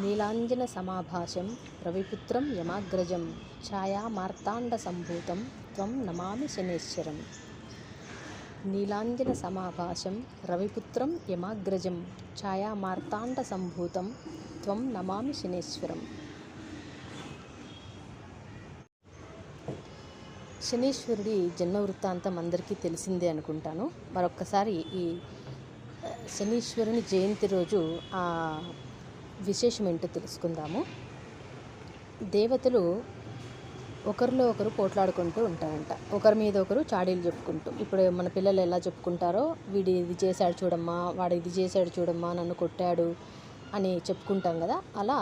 నీలాంజన సమాభాషం రవిపుత్రం యమాగ్రజం ఛాయా మార్తాండ సంభూతం త్వం నమామి శనేశ్వరం. నీలాంజన సమాభాషం రవిపుత్రం యమాగ్రజం ఛాయా మార్తాండ సంభూతం త్వం నమామి శనేశ్వరం. శనీశ్వరుడి జన్మ వృత్తాంతం అందరికీ తెలిసిందే అనుకుంటాను. మరొక్కసారి ఈ శనీశ్వరుని జయంతి రోజు ఆ విశేషం ఏంటో తెలుసుకుందాము. దేవతలు ఒకరిలో ఒకరు పోట్లాడుకుంటూ ఉంటారంట ఒకరి మీద ఒకరు చాడీలు చెప్పుకుంటూ. ఇప్పుడు మన పిల్లలు ఎలా చెప్పుకుంటారో వీడు ఇది చేశాడు చూడమ్మా వాడు ఇది చేశాడు చూడమ్మా నన్ను కొట్టాడు అని చెప్పుకుంటాం కదా. అలా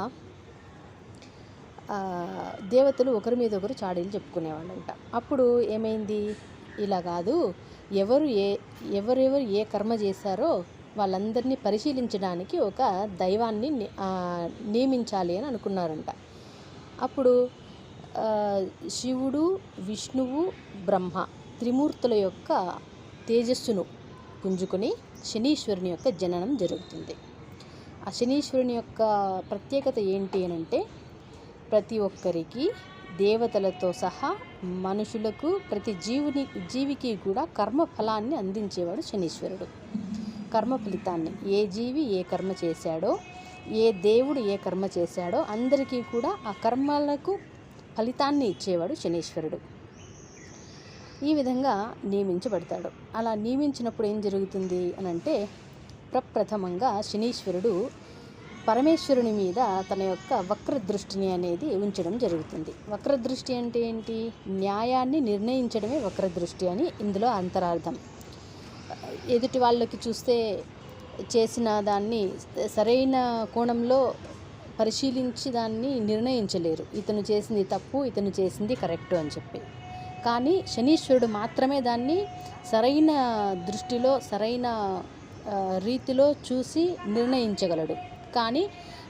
దేవతలు ఒకరి మీద ఒకరు చాడీలు చెప్పుకునేవాళ్ళంట. అప్పుడు ఏమైంది? ఇలా కాదు. ఎవరు ఏ ఎవరెవరు ఏ కర్మ చేశారో వాళ్ళందరినీ పరిశీలించడానికి ఒక దైవాన్ని నియమించాలి అని అనుకున్నారంట. అప్పుడు శివుడు విష్ణువు బ్రహ్మ త్రిమూర్తుల యొక్క తేజస్సును పుంజుకొని శనీశ్వరుని యొక్క జననం జరుగుతుంది. ఆ శనీశ్వరుని యొక్క ప్రత్యేకత ఏంటి అని అంటే ప్రతి ఒక్కరికి దేవతలతో సహా మనుషులకు ప్రతి జీవుని జీవికి కూడా కర్మ ఫలాన్ని అందించేవాడు శనీశ్వరుడు. కర్మ ఫలితాన్ని ఏ జీవి ఏ కర్మ చేశాడో ఏ దేవుడు ఏ కర్మ చేశాడో అందరికీ కూడా ఆ కర్మలకు ఫలితాన్ని ఇచ్చేవాడు శనీశ్వరుడు. ఈ విధంగా నియమించబడతాడు. అలా నియమించినప్పుడు ఏం జరుగుతుంది అని అంటే ప్రప్రథమంగా శనీశ్వరుడు పరమేశ్వరుని మీద తన యొక్క వక్రదృష్టిని అనేది ఉంచడం జరుగుతుంది. వక్రదృష్టి అంటే ఏంటి? న్యాయాన్ని నిర్ణయించడమే వక్రదృష్టి అని ఇందులో అంతరార్థం. ఎదుటి వాళ్ళకి చూస్తే చేసిన దాన్ని సరైన కోణంలో పరిశీలించి దాన్ని నిర్ణయించలేరు. ఇతను చేసింది తప్పు ఇతను చేసింది కరెక్ట్ అని చెప్పి. కానీ శనీశ్వరుడు మాత్రమే దాన్ని సరైన దృష్టిలో సరైన రీతిలో చూసి నిర్ణయించగలడు. కానీ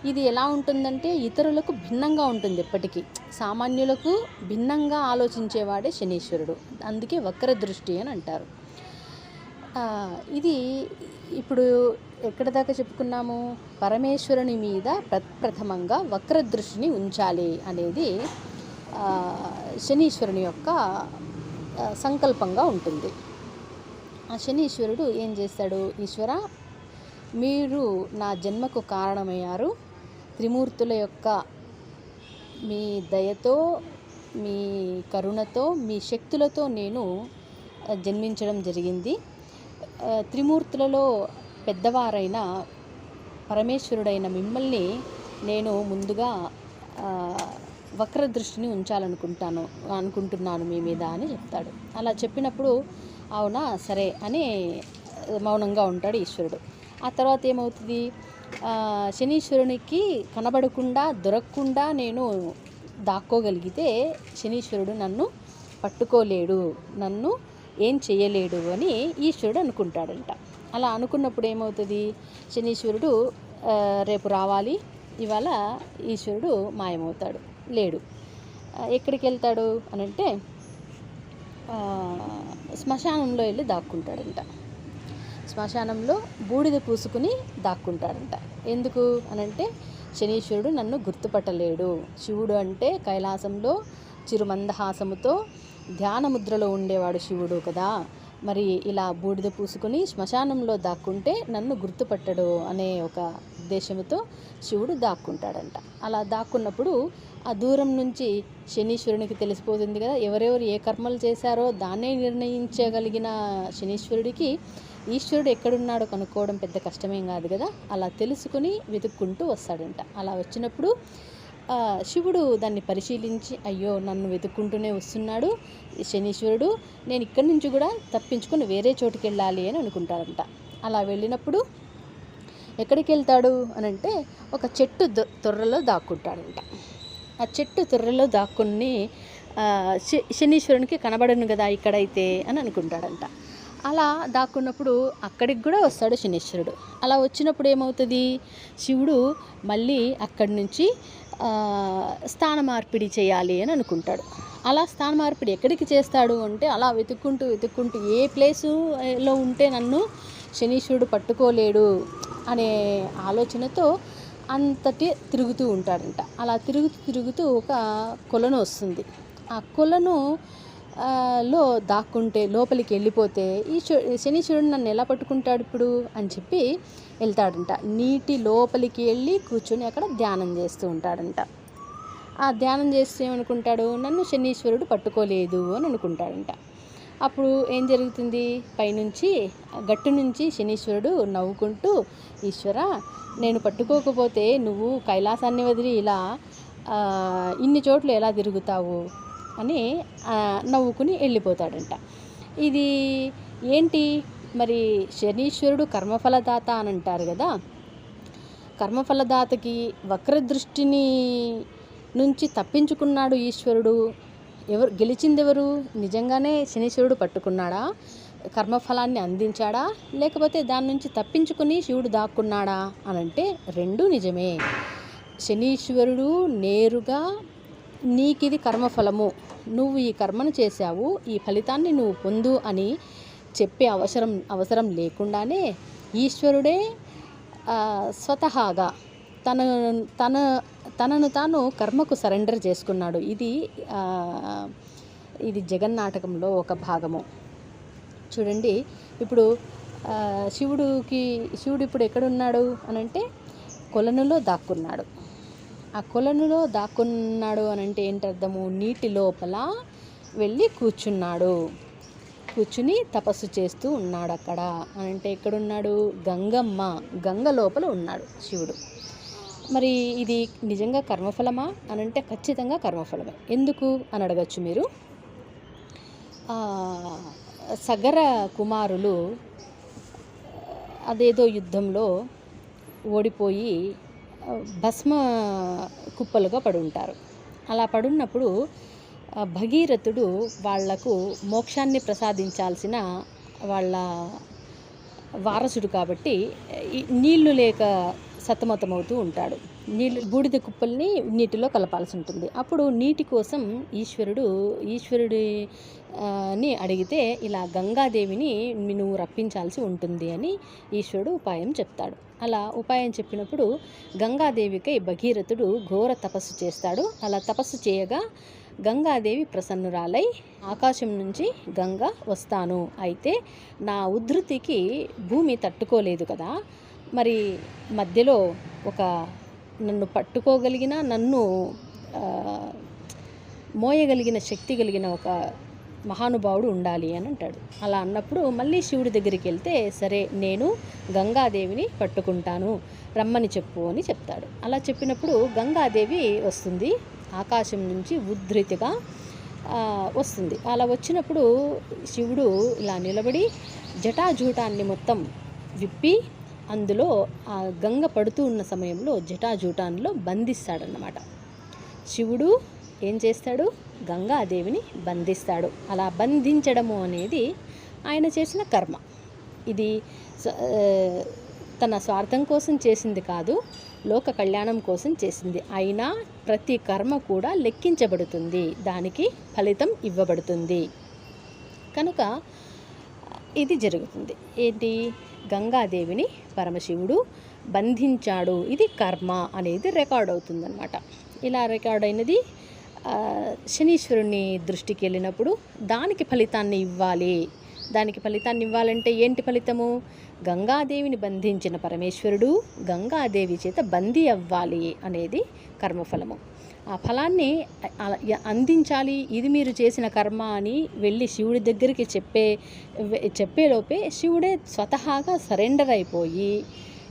ఇది ఎలా ఉంటుందంటే ఇతరులకు భిన్నంగా ఉంటుంది ఎప్పటికీ. సామాన్యులకు భిన్నంగా ఆలోచించేవాడే శనీశ్వరుడు. అందుకే వక్ర దృష్టి అని అంటారు. ఇది ఇప్పుడు ఎక్కడ దాకా చెప్పుకున్నాము? పరమేశ్వరుని మీద ప్రప్రథమంగా వక్రదృష్టిని ఉంచాలి అనేది శనీశ్వరుని యొక్క సంకల్పంగా ఉంటుంది. ఆ శనీశ్వరుడు ఏం చేస్తాడు? ఈశ్వర మీరు నా జన్మకు కారణమయ్యారు. త్రిమూర్తుల యొక్క మీ దయతో మీ కరుణతో మీ శక్తులతో నేను జన్మించడం జరిగింది. త్రిమూర్తులలో పెద్దవారైన పరమేశ్వరుడైన మిమ్మల్ని నేను ముందుగా వక్ర దృష్టిని ఉంచాలనుకుంటాను అనుకుంటున్నాను మీ మీద అని చెప్తాడు. అలా చెప్పినప్పుడు అవునా? సరే అని మౌనంగా ఉంటాడు ఈశ్వరుడు. ఆ తర్వాత ఏమవుతుంది? శనీశ్వరునికి కనబడకుండా దొరకకుండా నేను దాక్కోగలిగితే శనీశ్వరుడు నన్ను పట్టుకోలేడు నన్ను ఏం చేయలేడు అని ఈశ్వరుడు అనుకుంటాడంట. అలా అనుకున్నప్పుడు ఏమవుతుంది? శనీశ్వరుడు రేపు రావాలి. ఇవాళ ఈశ్వరుడు మాయమవుతాడు. లేడు. ఎక్కడికి వెళ్తాడు అనంటే శ్మశానంలో వెళ్ళి దాక్కుంటాడంట. శ్మశానంలో బూడిద పూసుకుని దాక్కుంటాడంట. ఎందుకు అనంటే శనీశ్వరుడు నన్ను గుర్తుపట్టలేడు. శివుడు అంటే కైలాసంలో చిరుమందహాసముతో ధ్యాన ముద్రలో ఉండేవాడు శివుడు కదా. మరి ఇలా బూడిద పూసుకుని శ్మశానంలో దాక్కుంటే నన్ను గుర్తుపట్టడు అనే ఒక ఉద్దేశంతో శివుడు దాక్కుంటాడంట. అలా దాక్కున్నప్పుడు ఆ దూరం నుంచి శనీశ్వరునికి తెలిసిపోతుంది కదా ఎవరెవరు ఏ కర్మలు చేశారో దాన్నే నిర్ణయించగలిగిన శనీశ్వరుడికి ఈశ్వరుడు ఎక్కడున్నాడో కనుక్కోవడం పెద్ద కష్టమేం కాదు కదా. అలా తెలుసుకుని వెతుక్కుంటూ వస్తాడంట. అలా వచ్చినప్పుడు శివుడు దాన్ని పరిశీలించి అయ్యో నన్ను వెతుక్కుంటూనే వస్తున్నాడు శనీశ్వరుడు నేను ఇక్కడి నుంచి కూడా తప్పించుకొని వేరే చోటుకి వెళ్ళాలి అని అనుకుంటాడంట అలా వెళ్ళినప్పుడు ఎక్కడికి వెళ్తాడు అని అంటే ఒక చెట్టు తొర్రలో దాక్కుంటాడంట. ఆ చెట్టు తొర్రలో దాక్కుని శ- శనీశ్వరునికి కనబడను కదా ఇక్కడైతే అని అనుకుంటాడంట. అలా దాక్కున్నప్పుడు అక్కడికి కూడా వస్తాడు శనీశ్వరుడు. అలా వచ్చినప్పుడు ఏమవుతుంది? శివుడు మళ్ళీ అక్కడి నుంచి స్థాన మార్పిడి చేయాలి అని అనుకుంటాడు. అలా స్థాన మార్పిడి ఎక్కడికి చేస్తాడు అంటే అలా వెతుక్కుంటూ వెతుక్కుంటూ ఏ ప్లేసులో ఉంటే నన్ను శనీశ్వరుడు పట్టుకోలేడు అనే ఆలోచనతో అంతటి తిరుగుతూ ఉంటాడంట. అలా తిరుగుతూ తిరుగుతూ ఒక కొలను వస్తుంది. ఆ కొలను లో దాక్కుంటే లోపలికి వెళ్ళిపోతే ఈ శనీశ్వరుడు నన్ను ఎలా పట్టుకుంటాడు ఇప్పుడు? అని చెప్పి వెళ్తాడంట. నీటి లోపలికి వెళ్ళి కూర్చొని అక్కడ ధ్యానం చేస్తూ ఉంటాడంట. ఆ ధ్యానం చేస్తే ఏమనుకుంటాడు? నన్ను శనీశ్వరుడు పట్టుకోలేదు అని అనుకుంటాడంట. అప్పుడు ఏం జరుగుతుంది? పైనుంచి గట్టు నుంచి శనీశ్వరుడు నవ్వుకుంటూ ఈశ్వర నేను పట్టుకోకపోతే నువ్వు కైలాసాన్ని వదిలి ఇలా ఇన్ని చోట్ల ఎలా తిరుగుతావు? అని నవ్వుకుని వెళ్ళిపోతాడంట. ఇది ఏంటి? మరి శనీశ్వరుడు కర్మఫలదాత అని అంటారు కదా. కర్మఫలదాతకి వక్రదృష్టిని నుంచి తప్పించుకున్నాడు ఈశ్వరుడు. ఎవరు గెలిచిందెవరు? నిజంగానే శనీశ్వరుడు పట్టుకున్నాడా? కర్మఫలాన్ని అందించాడా? లేకపోతే దాని నుంచి తప్పించుకుని శివుడు దాక్కున్నాడా అని అంటే రెండూ నిజమే. శనీశ్వరుడు నేరుగా నీకిది కర్మఫలము. నువ్వు ఈ కర్మను చేశావు ఈ ఫలితాన్ని నువ్వు పొందు అని చెప్పే అవసరం అవసరం లేకుండానే ఈశ్వరుడే స్వతహాగా తన తన తనను తాను కర్మకు సరెండర్ చేసుకున్నాడు. ఇది ఇది జగన్నాటకంలో ఒక భాగము. చూడండి ఇప్పుడు శివుడికి శివుడు ఇప్పుడు ఎక్కడున్నాడు అనంటే కొలనులో దాక్కున్నాడు. ఆ కొలనులో దాక్కున్నాడు అని అంటే ఏంటి అర్థము నీటి లోపల వెళ్ళి కూర్చున్నాడు. కూర్చుని తపస్సు చేస్తూ ఉన్నాడు అక్కడ అని అంటే ఎక్కడున్నాడు? గంగమ్మ. గంగ లోపల ఉన్నాడు శివుడు. మరి ఇది నిజంగా కర్మఫలమా? అని అంటే ఖచ్చితంగా కర్మఫలమే. ఎందుకు? అని అడగచ్చు మీరు. సగర కుమారులు అదేదో యుద్ధంలో ఓడిపోయి భస్మ కుప్పలుగా పడి ఉంటారు అలా పడున్నప్పుడు భగీరథుడు వాళ్ళకు మోక్షాన్ని ప్రసాదించాల్సిన వాళ్ళ వారసుడు కాబట్టి నీళ్ళు లేక సతమతమవుతూ ఉంటాడు. నీళ్ళు బూడిద కుప్పల్ని నీటిలో కలపాల్సి ఉంటుంది. అప్పుడు నీటి కోసం ఈశ్వరుడు ఈశ్వరుడి ని అడిగితే ఇలా గంగాదేవిని నువ్వు రప్పించాల్సి ఉంటుంది అని ఈశ్వరుడు ఉపాయం చెప్తాడు. అలా ఉపాయం చెప్పినప్పుడు గంగాదేవికై భగీరథుడు ఘోర తపస్సు చేస్తాడు. అలా తపస్సు చేయగా గంగాదేవి ప్రసన్నురాలై ఆకాశం నుంచి గంగ వస్తాను. అయితే నా ఉద్ధృతికి భూమి తట్టుకోలేదు కదా. మరి మధ్యలో ఒక నన్ను పట్టుకోగలిగిన నన్ను మోయగలిగిన శక్తి కలిగిన ఒక మహానుభావుడు ఉండాలి అని అంటాడు. అలా అన్నప్పుడు మళ్ళీ శివుడి దగ్గరికి వెళ్తే సరే నేను గంగాదేవిని పట్టుకుంటాను రమ్మని చెప్పు అని చెప్తాడు. అలా చెప్పినప్పుడు గంగాదేవి వస్తుంది. ఆకాశం నుంచి ఉద్ధృతిగా వస్తుంది. అలా వచ్చినప్పుడు శివుడు ఇలా నిలబడి జటాజూటాన్ని మొత్తం విప్పి అందులో ఆ గంగ పడుతూ ఉన్న సమయంలో జటాజూటాన్లో బంధిస్తాడన్నమాట. శివుడు ఏం చేస్తాడు? గంగాదేవిని బంధిస్తాడు. అలా బంధించడము అనేది ఆయన చేసిన కర్మ. ఇది తన స్వార్థం కోసం చేసింది కాదు లోక కళ్యాణం కోసం చేసింది. అయినా ప్రతి కర్మ కూడా లెక్కించబడుతుంది. దానికి ఫలితం ఇవ్వబడుతుంది. కనుక ఇది జరుగుతుంది. ఏంటి? గంగాదేవిని పరమశివుడు బంధించాడు. ఇది కర్మ అనేది రికార్డ్ అవుతుందన్నమాట. ఇలా రికార్డ్ అయినది శనీశ్వరుని దృష్టికి వెళ్ళినప్పుడు దానికి ఫలితాన్ని ఇవ్వాలి. దానికి ఫలితాన్ని ఇవ్వాలంటే ఏంటి ఫలితము? గంగాదేవిని బంధించిన పరమేశ్వరుడు గంగాదేవి చేత బందీ అవ్వాలి అనేది కర్మఫలము. ఆ ఫలాన్ని అందించాలి. ఇది మీరు చేసిన కర్మ అని వెళ్ళి శివుడి దగ్గరికి చెప్పే చెప్పేలోపే శివుడే స్వతహాగా సరెండర్ అయిపోయి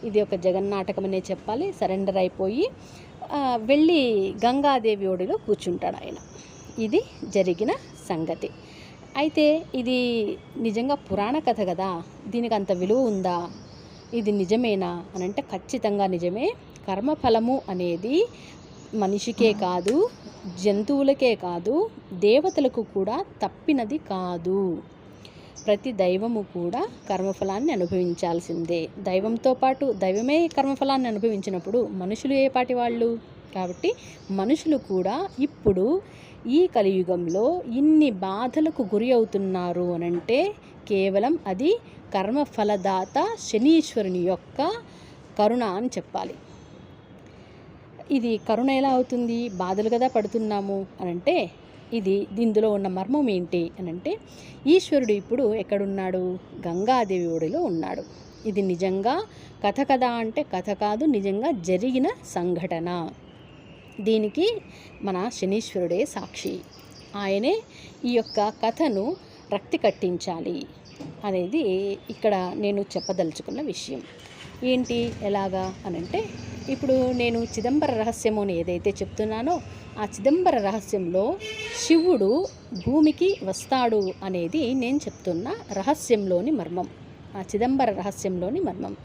ఇది ఒక జగన్నాటకం అనే చెప్పాలి. సరెండర్ అయిపోయి వెళ్ళి గంగాదేవి ఒడిలో కూర్చుంటాడు ఆయన. ఇది జరిగిన సంగతి. అయితే ఇది నిజంగా పురాణ కథ కదా? దీనికి అంత విలువ ఉందా? ఇది నిజమేనా? అని అంటే ఖచ్చితంగా నిజమే. కర్మఫలము అనేది మనిషికే కాదు జంతువులకే కాదు దేవతలకు కూడా తప్పినది కాదు. ప్రతి దైవము కూడా కర్మఫలాన్ని అనుభవించాల్సిందే. దైవంతో పాటు దైవమే కర్మఫలాన్ని అనుభవించినప్పుడు మనుషులు ఏ పాటి వాళ్ళు? కాబట్టి మనుషులు కూడా ఇప్పుడు ఈ కలియుగంలో ఇన్ని బాధలకు గురి అవుతున్నారు అనంటే కేవలం అది కర్మఫలదాత శనీశ్వరుని యొక్క కరుణ అని చెప్పాలి. ఇది కరుణ ఎలా అవుతుంది? బాధలు కదా పడుతున్నాము అనంటే ఇది ఇందులో ఉన్న మర్మం ఏంటి అని అంటే ఈశ్వరుడు ఇప్పుడు ఎక్కడున్నాడు? గంగాదేవి ఒడిలో ఉన్నాడు. ఇది నిజంగా కథ కదా అంటే కథ కాదు నిజంగా జరిగిన సంఘటన. దీనికి మన శనీశ్వరుడే సాక్షి. ఆయనే ఈ యొక్క కథను రక్తి కట్టించాలి అనేది ఇక్కడ నేను చెప్పదలుచుకున్న విషయం. ఏంటి ఎలాగా అని అంటే ఇప్పుడు నేను చిదంబర రహస్యము అని ఏదైతే చెప్తున్నానో ఆ చిదంబర రహస్యంలో శివుడు భూమికి వస్తాడు అనేది నేను చెప్తున్న రహస్యంలోని మర్మం. ఆ చిదంబర రహస్యంలోని మర్మం.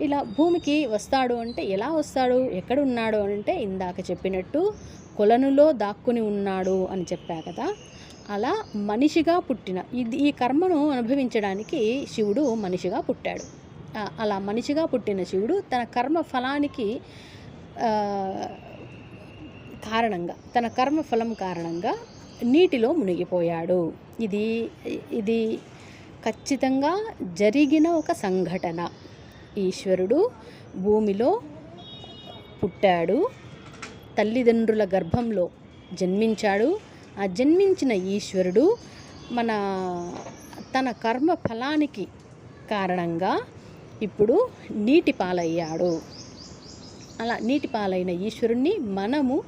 ఇలా భూమికి వస్తాడు అంటే ఎలా వస్తాడు ఎక్కడున్నాడు అంటే ఇందాక చెప్పినట్టు కొలనులో దాక్కుని ఉన్నాడు అని చెప్పా కదా. అలా మనిషిగా పుట్టిన ఇది ఈ కర్మను అనుభవించడానికి శివుడు మనిషిగా పుట్టాడు. అలా మనిషిగా పుట్టిన శివుడు తన కర్మ ఫలానికి కారణంగా తన కర్మ ఫలం కారణంగా నీటిలో మునిగిపోయాడు. ఇది ఇది ఖచ్చితంగా జరిగిన ఒక సంఘటన. ఈశ్వరుడు భూమిలో పుట్టాడు. తల్లిదండ్రుల గర్భంలో జన్మించాడు. ఆ జన్మించిన ఈశ్వరుడు మన తన కర్మ ఫలానికి కారణంగా ఇప్పుడు నీటి పాలయ్యాడు. అలా నీటి పాలైన ఈశ్వరుణ్ణి మనము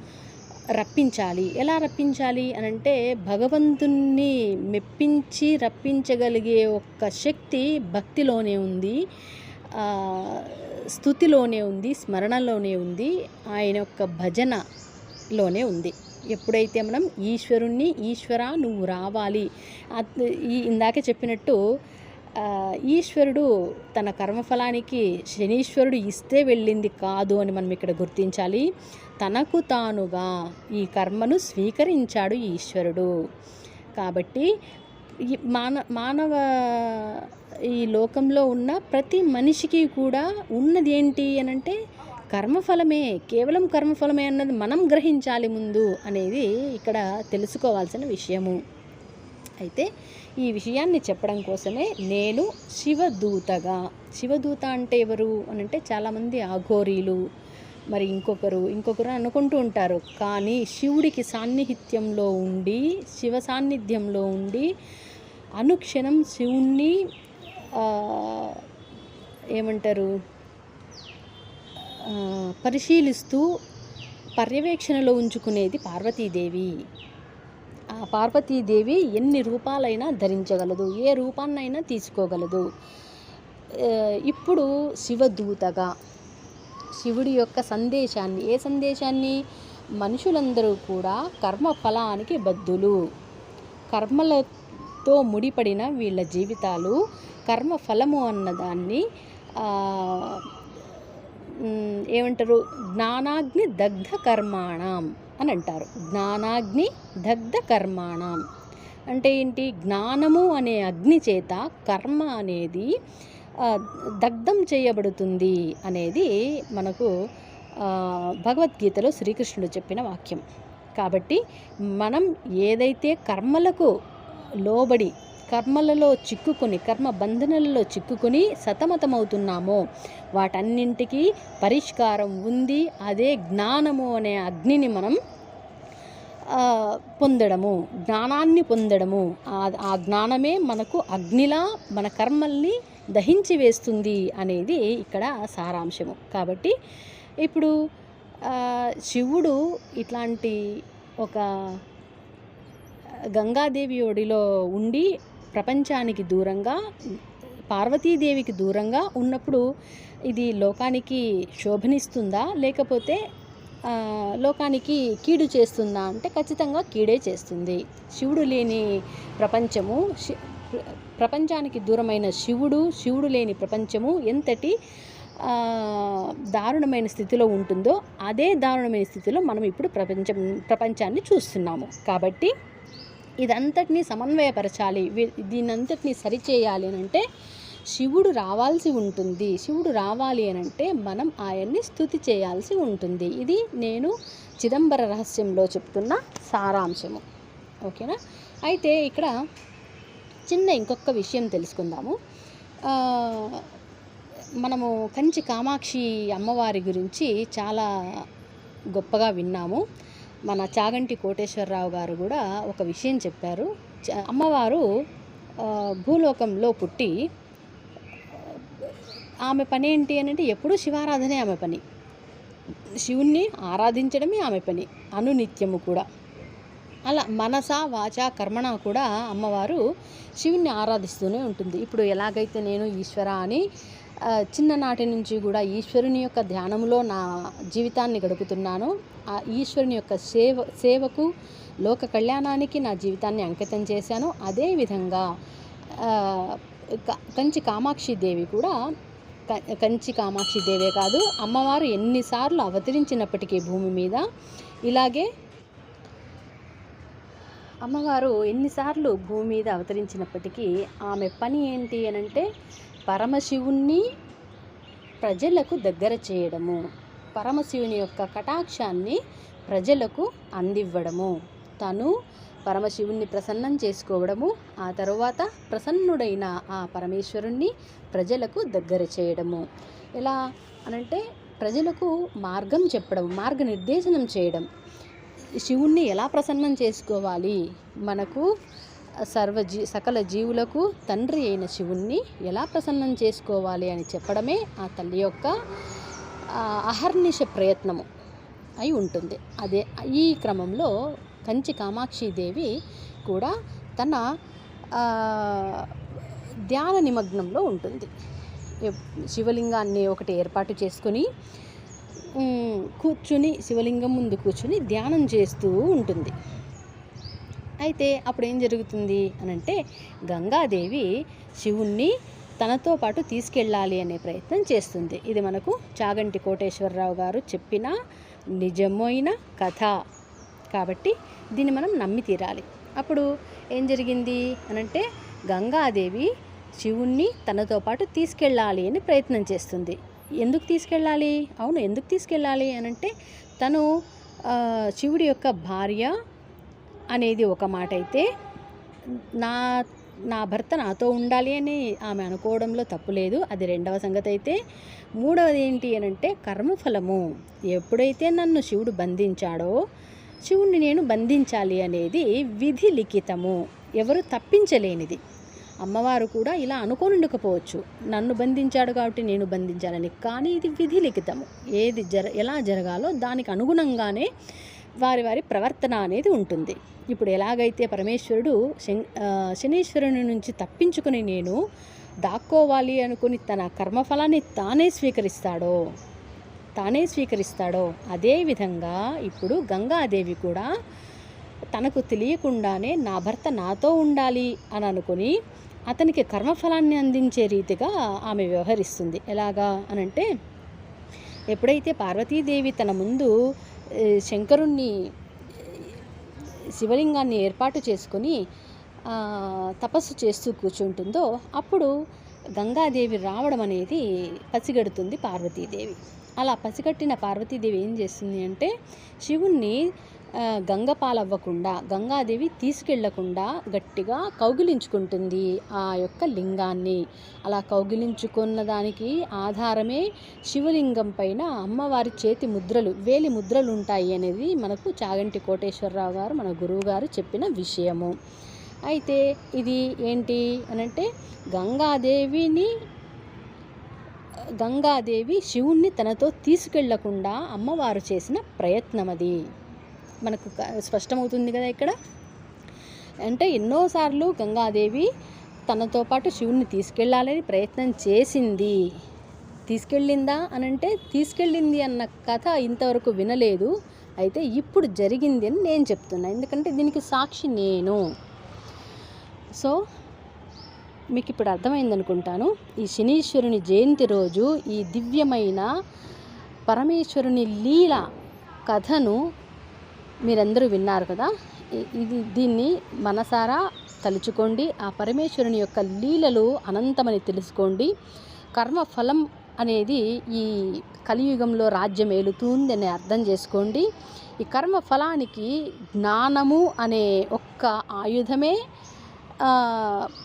రప్పించాలి. ఎలా రప్పించాలి అని అంటే భగవంతుణ్ణి మెప్పించి రప్పించగలిగే ఒక్క శక్తి భక్తిలోనే ఉంది. స్థుతిలోనే ఉంది స్మరణలోనే ఉంది ఆయన యొక్క భజనలోనే ఉంది. ఎప్పుడైతే మనం ఈశ్వరుణ్ణి ఈశ్వర నువ్వు రావాలి. ఈ ఇందాకే చెప్పినట్టు ఈశ్వరుడు తన కర్మఫలానికి శనీశ్వరుడు ఇస్తే వెళ్ళింది కాదు అని మనం ఇక్కడ గుర్తించాలి. తనకు తానుగా ఈ కర్మను స్వీకరించాడు ఈశ్వరుడు. కాబట్టి ఈ మాన మానవ ఈ లోకంలో ఉన్న ప్రతి మనిషికి కూడా ఉన్నది ఏంటి అని అంటే కర్మఫలమే కేవలం కర్మఫలమే అన్నది మనం గ్రహించాలి ముందు అనేది ఇక్కడ తెలుసుకోవాల్సిన విషయము. అయితే ఈ విషయాన్ని చెప్పడం కోసమే నేను శివదూతగా. శివదూత అంటే ఎవరు? అని అంటే చాలామంది ఆఘోరీలు మరి ఇంకొకరు ఇంకొకరు అనుకుంటూ ఉంటారు. కానీ శివుడికి సాన్నిహిత్యంలో ఉండి శివ సాన్నిధ్యంలో ఉండి అనుక్షణం శివుణ్ణి ఏమంటారు? పరిశీలిస్తూ పర్యవేక్షణలో ఉంచుకునేది పార్వతీదేవి. పార్వతీదేవి ఎన్ని రూపాలైనా ధరించగలదు ఏ రూపాన్నైనా తీసుకోగలదు. ఇప్పుడు శివదూతగా శివుడి యొక్క సందేశాన్ని ఏ సందేశాన్ని? మనుషులందరూ కూడా కర్మ ఫలానికి బద్దులు. కర్మలతో ముడిపడిన వీళ్ళ జీవితాలు కర్మ ఫలము అన్నదాన్ని ఏమంటారు? జ్ఞానాగ్ని దగ్ధ కర్మాణం అని అంటారు. జ్ఞానాగ్ని దగ్ధ కర్మాణం అంటే ఏంటి? జ్ఞానము అనే అగ్ని చేత కర్మ అనేది దగ్ధం చేయబడుతుంది అనేది మనకు భగవద్గీతలో శ్రీకృష్ణుడు చెప్పిన వాక్యం. కాబట్టి మనం ఏదైతే కర్మలకు లోబడి కర్మలలో చిక్కుకొని కర్మ బంధనలలో చిక్కుకొని సతమతమవుతున్నామో వాటన్నింటికి పరిష్కారం ఉంది. అదే జ్ఞానము అనే అగ్నిని మనం పొందడము జ్ఞానాన్ని పొందడము. ఆ- జ్ఞానమే మనకు అగ్నిలా మన కర్మల్ని దహించి వేస్తుంది అనేది ఇక్కడ సారాంశము. కాబట్టి ఇప్పుడు శివుడు ఇట్లాంటి ఒక గంగాదేవి ఒడిలో ఉండి ప్రపంచానికి దూరంగా పార్వతీదేవికి దూరంగా ఉన్నప్పుడు ఇది లోకానికి శోభనిస్తుందా? లేకపోతే లోకానికి కీడు చేస్తుందా అంటే ఖచ్చితంగా కీడే చేస్తుంది. శివుడు లేని ప్రపంచము శి- ప్రపంచానికి దూరమైన శివుడు శివుడు లేని ప్రపంచము ఎంతటి దారుణమైన స్థితిలో ఉంటుందో అదే దారుణమైన స్థితిలో మనం ఇప్పుడు ప్రపంచం ప్రపంచాన్ని చూస్తున్నాము. కాబట్టి ఇదంతటినీ సమన్వయపరచాలి. దీనంతటిని దీనంతటినీ సరిచేయాలి అని అంటే శివుడు రావాల్సి ఉంటుంది. శివుడు రావాలి అని అంటే మనం ఆయన్ని స్థుతి చేయాల్సి ఉంటుంది. ఇది నేను చిదంబర రహస్యంలో చెప్తున్న సారాంశము. ఓకేనా? అయితే ఇక్కడ చిన్న ఇంకొక విషయం తెలుసుకుందాము. మనము కంచి కామాక్షి అమ్మవారి గురించి చాలా గొప్పగా విన్నాము. మన చాగంటి కోటేశ్వరరావు గారు కూడా ఒక విషయం చెప్పారు. అమ్మవారు భూలోకంలో పుట్టి ఆమె పని ఏంటి అని అంటే ఎప్పుడూ శివారాధనే ఆమె పని. శివుణ్ణి ఆరాధించడమే ఆమె పని అనునిత్యము కూడా. అలా మనస వాచ కర్మణ కూడా అమ్మవారు శివుణ్ణి ఆరాధిస్తూనే ఉంటుంది. ఇప్పుడు ఎలాగైతే నేను ఈశ్వర అని చిన్ననాటి నుంచి కూడా ఈశ్వరుని యొక్క ధ్యానంలో నా జీవితాన్ని గడుపుతున్నాను. ఆ ఈశ్వరుని యొక్క సేవ సేవకు లోక కళ్యాణానికి నా జీవితాన్ని అంకితం చేశాను. అదేవిధంగా కంచి కామాక్షి దేవి కూడా క- కంచి కామాక్షి దేవే కాదు అమ్మవారు ఎన్నిసార్లు అవతరించినప్పటికీ భూమి మీద ఇలాగే అమ్మవారు ఎన్నిసార్లు భూమి మీద అవతరించినప్పటికీ ఆమె పని ఏంటి అని అంటే పరమశివుణ్ణి ప్రజలకు దగ్గర చేయడము. పరమశివుని యొక్క కటాక్షాన్ని ప్రజలకు అందివ్వడము. తను పరమశివుణ్ణి ప్రసన్నం చేసుకోవడము. ఆ తరువాత ప్రసన్నుడైన ఆ పరమేశ్వరుణ్ణి ప్రజలకు దగ్గర చేయడము. ఎలా అనంటే ప్రజలకు మార్గం చెప్పడం మార్గనిర్దేశనం చేయడం. శివుణ్ణి ఎలా ప్రసన్నం చేసుకోవాలి? మనకు సర్వ జీ సకల జీవులకు తండ్రి అయిన శివుణ్ణి ఎలా ప్రసన్నం చేసుకోవాలి అని చెప్పడమే ఆ తల్లి యొక్క అహర్నిశ ప్రయత్నము అయి ఉంటుంది. అదే ఈ క్రమంలో కంచి కామాక్షి దేవి కూడా తన ధ్యాన నిమగ్నంలో ఉంటుంది. శివలింగాన్ని ఒకటి ఏర్పాటు చేసుకొని కూర్చుని శివలింగం ముందు కూర్చుని ధ్యానం చేస్తూ ఉంటుంది. అయితే అప్పుడు ఏం జరుగుతుంది అని అంటే గంగాదేవి శివుణ్ణి తనతో పాటు తీసుకెళ్ళాలి అనే ప్రయత్నం చేస్తుంది. ఇది మనకు చాగంటి కోటేశ్వరరావు గారు చెప్పిన నిజమైన కథ. కాబట్టి దీన్ని మనం నమ్మి తీరాలి. అప్పుడు ఏం జరిగింది అనంటే గంగాదేవి శివుణ్ణి తనతో పాటు తీసుకెళ్ళాలి అని ప్రయత్నం చేస్తుంది. ఎందుకు తీసుకెళ్ళాలి? అవును ఎందుకు తీసుకెళ్ళాలి అనంటే తను శివుడి యొక్క భార్య అనేది ఒక మాట అయితే నా నా భర్త నాతో ఉండాలి అని ఆమె అనుకోవడంలో తప్పులేదు అది రెండవ సంగతి అయితే మూడవది ఏంటి అని అంటే కర్మఫలము. ఎప్పుడైతే నన్ను శివుడు బంధించాడో శివుణ్ణి నేను బంధించాలి అనేది విధి లిఖితము. ఎవరు తప్పించలేనిది. అమ్మవారు కూడా ఇలా అనుకోనుండకపోవచ్చు నన్ను బంధించాడు కాబట్టి నేను బంధించాలని కానీ ఇది విధి లిఖితము. ఏది జర ఎలా జరగాలో దానికి అనుగుణంగానే వారి వారి ప్రవర్తన అనేది ఉంటుంది. ఇప్పుడు ఎలాగైతే పరమేశ్వరుడు శం శనీశ్వరుని నుంచి తప్పించుకుని నేను దాక్కోవాలి అనుకుని తన కర్మఫలాన్ని తానే స్వీకరిస్తాడో తానే స్వీకరిస్తాడో అదేవిధంగా ఇప్పుడు గంగాదేవి కూడా తనకు తెలియకుండానే నా భర్త నాతో ఉండాలి అని అనుకుని అతనికి కర్మఫలాన్ని అందించే రీతిగా ఆమె వ్యవహరిస్తుంది. ఎలాగా అనంటే ఎప్పుడైతే పార్వతీదేవి తన ముందు శంకరుణ్ణి శివలింగాన్ని ఏర్పాటు చేసుకొని తపస్సు చేస్తూ కూర్చుంటుందో అప్పుడు గంగాదేవి రావడం అనేది పసిగడుతుంది పార్వతీదేవి. అలా పసిగట్టిన పార్వతీదేవి ఏం చేస్తుంది అంటే శివుణ్ణి గంగ పాలవ్వకుండా గంగాదేవి తీసుకెళ్ళకుండా గట్టిగా కౌగిలించుకుంటుంది ఆ యొక్క లింగాన్ని. అలా కౌగిలించుకున్న దానికి ఆధారమే శివలింగం పైన అమ్మవారి చేతి ముద్రలు వేలి ముద్రలు ఉంటాయి అనేది మనకు చాగంటి కోటేశ్వరరావు గారు మన గురువు గారు చెప్పిన విషయము. అయితే ఇది ఏంటి అనంటే గంగాదేవిని గంగాదేవి శివుణ్ణి తనతో తీసుకెళ్ళకుండా అమ్మవారు చేసిన ప్రయత్నం అది మనకు స్పష్టమవుతుంది కదా ఇక్కడ. అంటే ఎన్నోసార్లు గంగాదేవి తనతో పాటు శివుణ్ణి తీసుకెళ్ళాలని ప్రయత్నం చేసింది. తీసుకెళ్ళిందా అని అంటే తీసుకెళ్ళింది అన్న కథ ఇంతవరకు వినలేదు. అయితే ఇప్పుడు జరిగింది అని నేను చెప్తున్నా. ఎందుకంటే దీనికి సాక్షి నేను. సో మీకు ఇప్పుడు అర్థమైందనుకుంటాను ఈ శనీశ్వరుని జయంతి రోజు ఈ దివ్యమైన పరమేశ్వరుని లీల కథను మీరందరూ విన్నారు కదా? ఇది దీన్ని మనసారా తలుచుకోండి ఆ పరమేశ్వరుని యొక్క లీలలు అనంతమని తెలుసుకోండి. కర్మఫలం అనేది ఈ కలియుగంలో రాజ్యం ఏలుతుంది అని అర్థం చేసుకోండి. ఈ కర్మ ఫలానికి జ్ఞానము అనే ఒక్క ఆయుధమే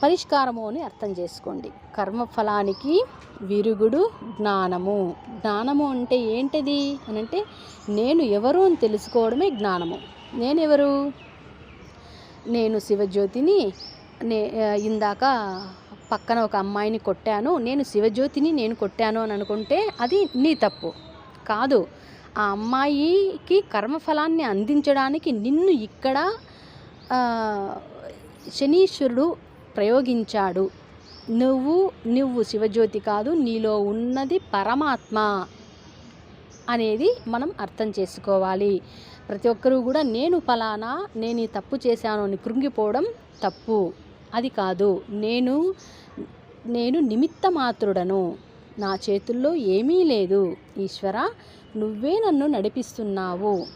పరిష్కారము అని అర్థం చేసుకోండి. కర్మఫలానికి విరుగుడు జ్ఞానము. జ్ఞానము అంటే ఏంటిది? అని అంటే నేను ఎవరు అని తెలుసుకోవడమే జ్ఞానము. నేనెవరు? నేను శివజ్యోతిని నే ఇందాక పక్కన ఒక అమ్మాయిని కొట్టాను. నేను శివజ్యోతిని నేను కొట్టాను అని అనుకుంటే అది నీ తప్పు. కాదు ఆ అమ్మాయికి కర్మఫలాన్ని అందించడానికి నిన్ను ఇక్కడ శనీశ్వరుడు ప్రయోగించాడు. నువ్వు నువ్వు శివజ్యోతి కాదు నీలో ఉన్నది పరమాత్మ అనేది మనం అర్థం చేసుకోవాలి. ప్రతి ఒక్కరూ కూడా నేను ఫలానా నేను ఈ తప్పు చేశాను అని కృంగిపోవడం తప్పు. అది కాదు. నేను నేను నిమిత్త మాత్రుడను నా చేతుల్లో ఏమీ లేదు. ఈశ్వర నువ్వే నన్ను నడిపిస్తున్నావు.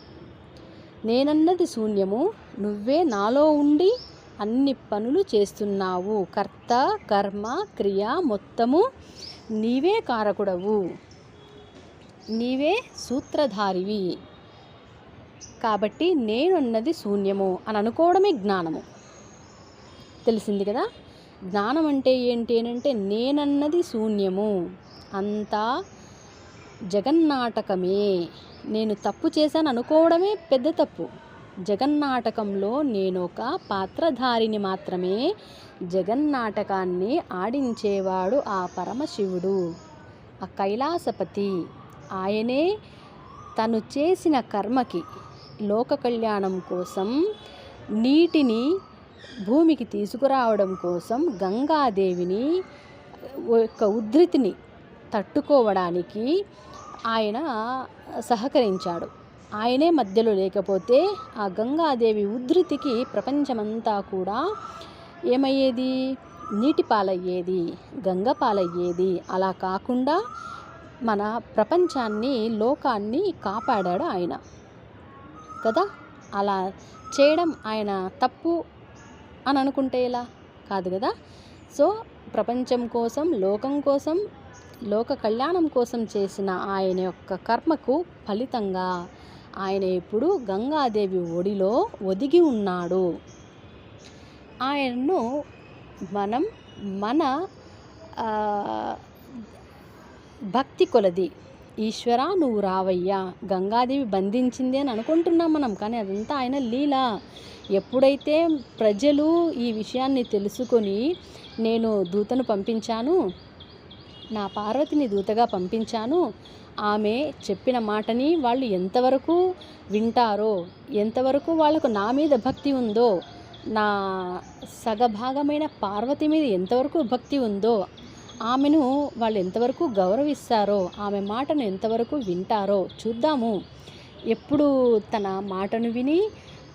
నేనన్నది శూన్యము. నువ్వే నాలో ఉండి అన్ని పనులు చేస్తున్నావు. కర్త కర్మ క్రియ మొత్తము నీవే కారకుడవు. నీవే సూత్రధారివి. కాబట్టి నేనున్నది శూన్యము అని అనుకోవడమే జ్ఞానము. తెలిసింది కదా? జ్ఞానం అంటే ఏంటి అంటే నేనన్నది శూన్యము. అంతా జగన్నాటకమే. నేను తప్పు చేశాను అనుకోవడమే పెద్ద తప్పు. జగన్నాటకంలో నేను ఒక పాత్రధారిని మాత్రమే జగన్నాటకాన్ని ఆడించేవాడు ఆ పరమశివుడు. ఆ కైలాసపతి ఆయనే తను చేసిన కర్మకి లోక కళ్యాణం కోసం నీటిని భూమికి తీసుకురావడం కోసం గంగాదేవిని యొక్క ఉధృతిని తట్టుకోవడానికి ఆయన సహకరించాడు. ఆయనే మధ్యలో లేకపోతే ఆ గంగాదేవి ఉధృతికి ప్రపంచమంతా కూడా ఏమయ్యేది? నీటి పాలయ్యేది గంగ పాలయ్యేది అలా కాకుండా మన ప్రపంచాన్ని లోకాన్ని కాపాడాడు ఆయన. కదా? అలా చేయడం ఆయన తప్పు అని అనుకుంటే ఇలా కాదు కదా? సో ప్రపంచం కోసం లోకం కోసం లోక కళ్యాణం కోసం చేసిన ఆయన యొక్క కర్మకు ఫలితంగా ఆయన ఇప్పుడు గంగాదేవి ఒడిలో ఒదిగి ఉన్నాడు. ఆయన్ను మనం మన భక్తి కొలది. ఈశ్వరా నువ్వు రావయ్యా. గంగాదేవి బంధించింది అని అనుకుంటున్నాం మనం కానీ అదంతా ఆయన లీల. ఎప్పుడైతే ప్రజలు ఈ విషయాన్ని తెలుసుకొని నేను దూతను పంపించాను నా పార్వతిని దూతగా పంపించాను ఆమె చెప్పిన మాటని వాళ్ళు ఎంతవరకు వింటారో ఎంతవరకు వాళ్ళకు నా మీద భక్తి ఉందో నా సగభాగమైన పార్వతి మీద ఎంతవరకు భక్తి ఉందో ఆమెను వాళ్ళు ఎంతవరకు గౌరవిస్తారో ఆమె మాటను ఎంతవరకు వింటారో చూద్దాము. ఎప్పుడు తన మాటను విని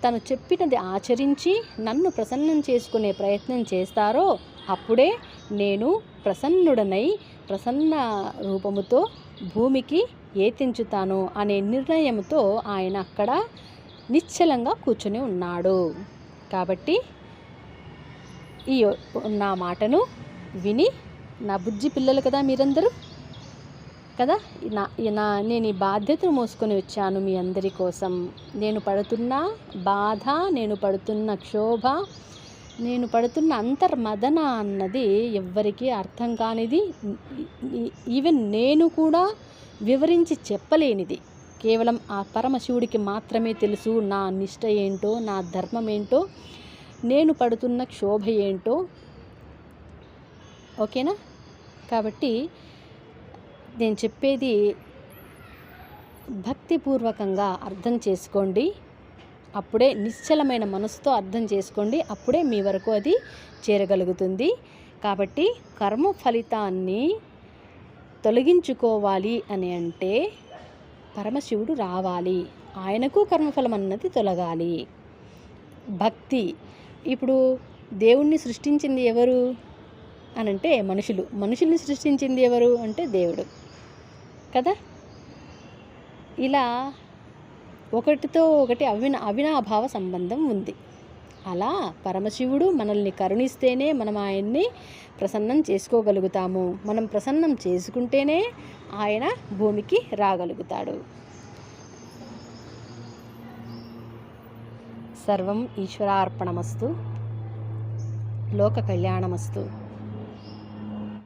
తను చెప్పినది ఆచరించి నన్ను ప్రసన్నం చేసుకునే ప్రయత్నం చేస్తారో అప్పుడే నేను ప్రసన్నుడనై ప్రసన్న రూపముతో భూమికి ఏతించుతాను అనే నిర్ణయంతో ఆయన అక్కడ నిశ్చలంగా కూర్చుని ఉన్నాడు. కాబట్టి ఈ నా మాటను విని నా బుజ్జి పిల్లలు కదా మీరందరూ? కదా? నా నా నేను ఈ బాధ్యతను మోసుకొని వచ్చాను మీ అందరి కోసం. నేను పడుతున్న బాధ నేను పడుతున్న క్షోభ నేను పడుతున్న అంతర్మదన అన్నది ఎవ్వరికీ అర్థం కానిది. ఈవెన్ నేను కూడా వివరించి చెప్పలేనిది. కేవలం ఆ పరమశివుడికి మాత్రమే తెలుసు నా నిష్ట ఏంటో నా ధర్మం ఏంటో నేను పడుతున్న క్షోభ ఏంటో. ఓకేనా? కాబట్టి నేను చెప్పేది భక్తిపూర్వకంగా అర్థం చేసుకోండి. అప్పుడే నిశ్చలమైన మనసుతో అర్థం చేసుకోండి. అప్పుడే మీ వరకు అది చేరగలుగుతుంది. కాబట్టి కర్మ ఫలితాన్ని తొలగించుకోవాలి అని అంటే పరమశివుడు రావాలి. ఆయనకు కర్మఫలం అన్నది తొలగాలి. భక్తి. ఇప్పుడు దేవుణ్ణి సృష్టించింది ఎవరు? అని అంటే మనుషులు. మనుషుల్ని సృష్టించింది ఎవరు? అంటే దేవుడు. కదా? ఇలా ఒకటితో ఒకటి అవిన అవినాభావ సంబంధం ఉంది. అలా పరమశివుడు మనల్ని కరుణిస్తేనే మనం ఆయన్ని ప్రసన్నం చేసుకోగలుగుతాము. మనం ప్రసన్నం చేసుకుంటేనే ఆయన భూమికి రాగలుగుతాడు. సర్వం ఈశ్వరార్పణమస్తు. లోక కళ్యాణమస్తు.